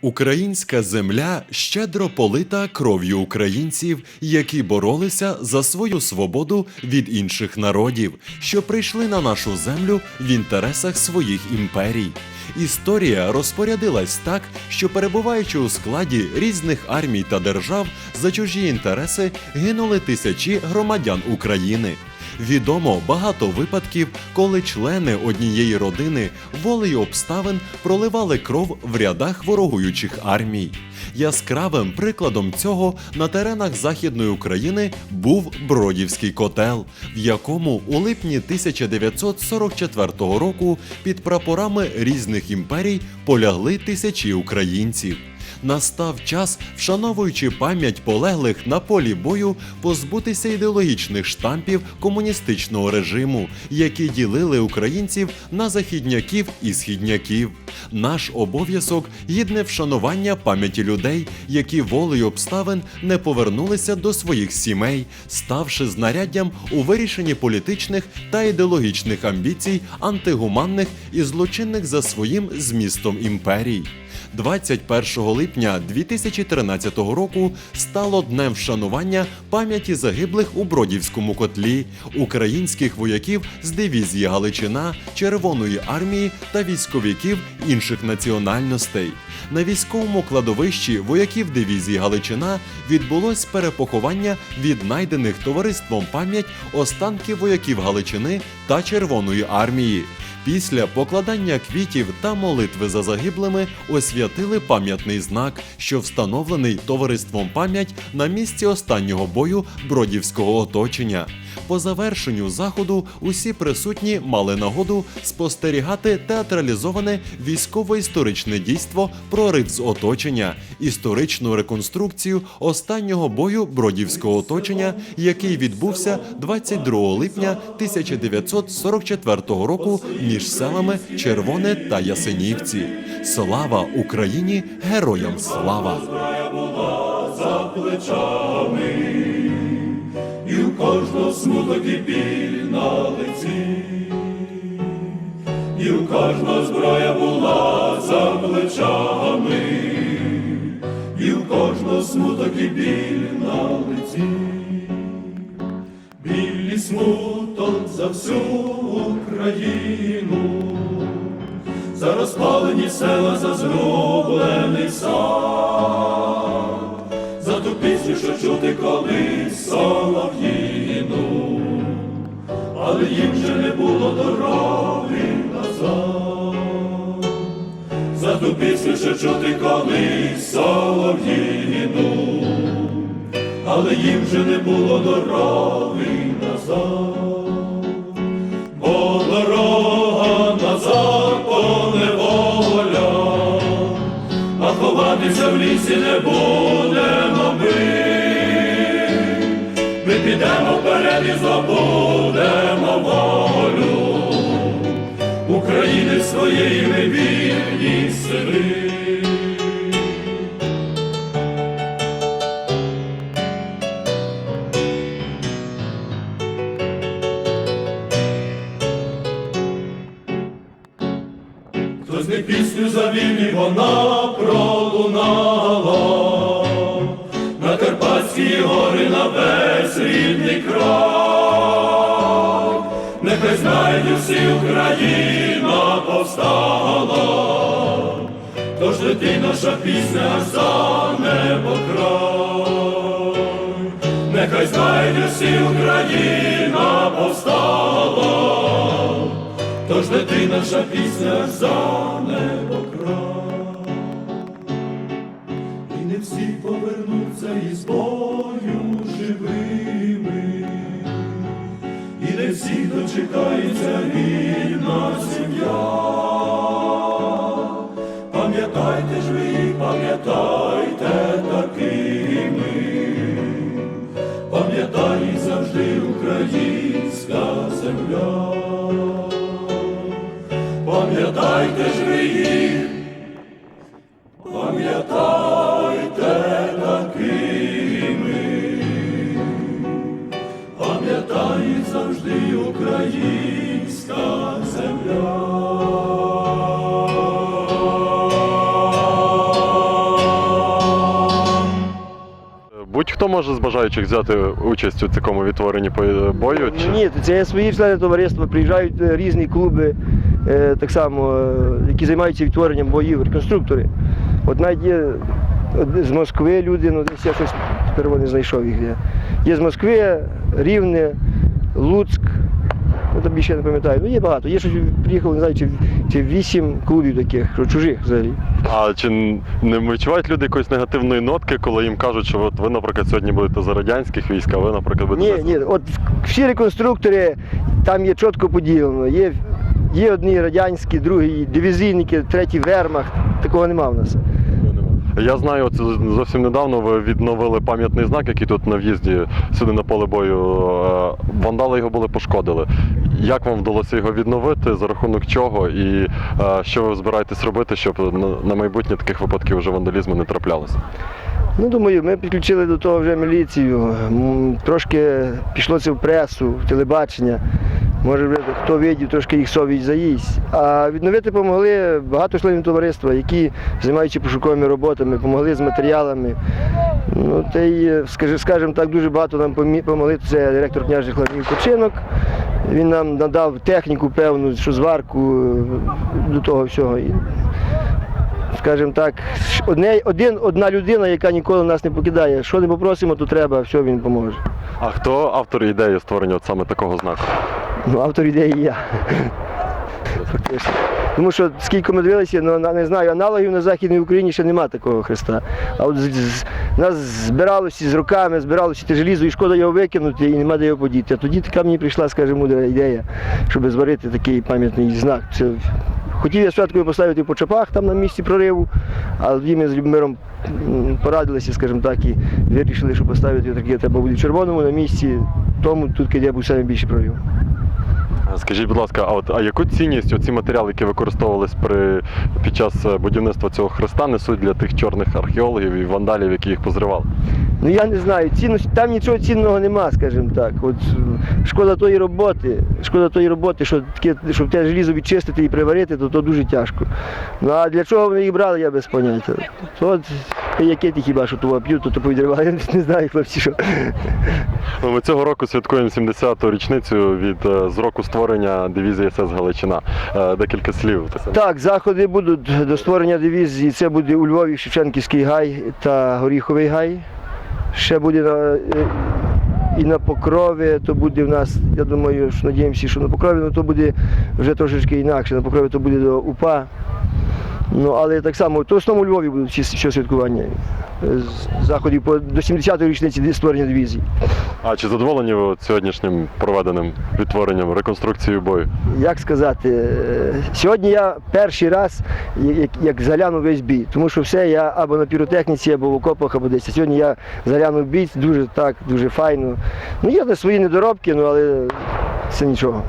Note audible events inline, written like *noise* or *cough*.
Українська земля щедро полита кров'ю українців, які боролися за свою свободу від інших народів, що прийшли на нашу землю в інтересах своїх імперій. Історія розпорядилась так, що перебуваючи у складі різних армій та держав, за чужі інтереси гинули тисячі громадян України. Відомо багато випадків, коли члени однієї родини волею обставин проливали кров в рядах ворогуючих армій. Яскравим прикладом цього на теренах Західної України був Бродівський котел, в якому у липні 1944 року під прапорами різних імперій полягли тисячі українців. Настав час, вшановуючи пам'ять полеглих на полі бою, позбутися ідеологічних штампів комуністичного режиму, які ділили українців на західняків і східняків. Наш обов'язок гідне вшанування пам'яті людей, які волею обставин не повернулися до своїх сімей, ставши знаряддям у вирішенні політичних та ідеологічних амбіцій антигуманних і злочинних за своїм змістом імперій. 21 липня 2013 року стало днем вшанування пам'яті загиблих у Бродівському котлі українських вояків з дивізії Галичина, Червоної армії та військовиків інших національностей. На військовому кладовищі вояків дивізії Галичина відбулось перепоховання віднайдених товариством пам'ять останків вояків Галичини та Червоної армії. Після покладання квітів та молитви за загиблими освятили пам'ятний знак, що встановлений товариством пам'ять на місці останнього бою бродівського оточення. По завершенню заходу усі присутні мали нагоду спостерігати театралізоване військово-історичне дійство прорив з оточення, історичну реконструкцію останнього бою бродівського оточення, який відбувся 22 липня 1944 року між селами Червоне та Ясенівці. Слава Україні! Героям слава! за плечами, кожного смуток і біль на лиці, і у кожного зброя була за плечами, і у кожного смуток і біль на лиці, біль і смуток за всю Україну. За розпалені села, за зроблений сад, за ту пісню, що чути колись солов'їну, але їм вже не було дороги назад, за ту пісню, що чути колись солов'їну, але їм вже не було дороги назад. Бо дорога назад поневоля, а ховатися в лісі не будемо ми. Ми підемо вперед і здобудемо України своєї ми вільні сини. Хтось не пісню завів, і вона Нехай всі Україна повстала, тож лети наша пісня за небо край. Нехай знають всі Україна повстала. Тож лети наша пісня за небо край. Всі дочекається рідна сім'я. Пам'ятайте ж ви пам'ятайте такими, пам'ятай завжди українська земля. Пам'ятайте ж ви їх, пам'ятай завжди українська земля. Будь-хто може з бажаючих взяти участь у такому відтворенні бою? Чи? Ні, це свої члени товариства, приїжджають е, різні клуби, е, так само, е, які займаються відтворенням боїв, реконструктори. От навіть є з Москви люди, ну десь я щось не знайшов їх. Є, з Москви, Рівне, Луцьк. Ну, тобі ще не пам'ятаю. Ну є багато. Є, що приїхало, не знаю, чи, чи вісім клубів таких, що чужих взагалі. А чи не відчувають люди якоїсь негативної нотки, коли їм кажуть, що от ви, наприклад, сьогодні будете за радянських військ, а ви, наприклад, будете Ні, ні, от всі реконструктори там є чітко поділено. Є, є одні радянські, другі дивізійники, треті вермахт. Такого нема в нас. Я знаю, от зовсім недавно ви відновили пам'ятний знак, який тут на в'їзді сюди на поле бою. е, Вандали його були пошкодили. Як вам вдалося його відновити? За рахунок чого? І е, що ви збираєтесь робити, щоб на, майбутнє таких випадків вже вандалізму не траплялося? Ну, думаю, ми підключили до того вже міліцію. Трошки пішло це в пресу, в телебачення. Може, хто видів, трошки їх совість заїсть. А відновити допомогли багато членів товариства, які, займаються пошуковими роботами, допомогли з матеріалами. Ну, та й, скажімо так, дуже багато нам помі- помогли. Це директор княжих лавнів починок. Він нам надав техніку певну, що зварку е, до того всього. Скажімо так, одне, один, одна людина, яка ніколи нас не покидає. Що не попросимо, то треба, все він поможе. А хто автор ідеї створення от саме такого знаку? Ну, автор ідеї я. Тому що скільки ми дивилися, ну не знаю, аналогів на Західній Україні ще немає такого хреста. А от з- з- нас збиралося з руками, збиралося те желізо, і шкода його викинути, і нема де його подіти. А тоді така мені прийшла, скажімо, мудра ідея, щоб зварити такий пам'ятний знак. Це Хотів я спочатку поставити по чапах там на місці прориву, а тоді ми з Любомиром порадилися, скажімо так, і вирішили, що поставити таке треба буде в червоному на місці, тому тут де був найбільший прорив. Скажіть, будь ласка, а от а яку цінність оці матеріали, які використовувались при під час е, будівництва цього хреста, несуть для тих чорних археологів і вандалів, які їх позривали? Ну я не знаю, цінності, там нічого цінного нема, скажімо так. От е, шкода тої роботи, шкода тої роботи, що таке, щоб те желізо відчистити і приварити, то, то дуже тяжко. Ну а для чого вони їх брали, я без поняття. От яке ті хіба що того п'ють, то, то повідривали, *laughs* я не знаю, хлопці, що. Ну, Ми цього року святкуємо 70-ту річницю від е, з року створення дивізії СС Галичина. Е, Декілька слів. Так, заходи будуть до створення дивізії. Це буде у Львові Шевченківський гай та Горіховий гай. Ще буде на, е, і на Покрові, то буде в нас, я думаю, що надіємося, що на Покрові, ну, то буде вже трошечки інакше. На Покрові то буде до УПА. Ну, але так само, то в основному у Львові будуть всі святкування. е, Заходів по, до 70-ї річниці створення дивізії. А чи задоволені ви сьогоднішнім проведеним відтворенням реконструкцією бою? як сказати, е, сьогодні я перший раз як, як заглянув весь бій, тому що все я або на піротехніці, або в окопах, або десь. Сьогодні я заглянув бій, дуже так, дуже файно. Ну, є свої недоробки, ну але це нічого.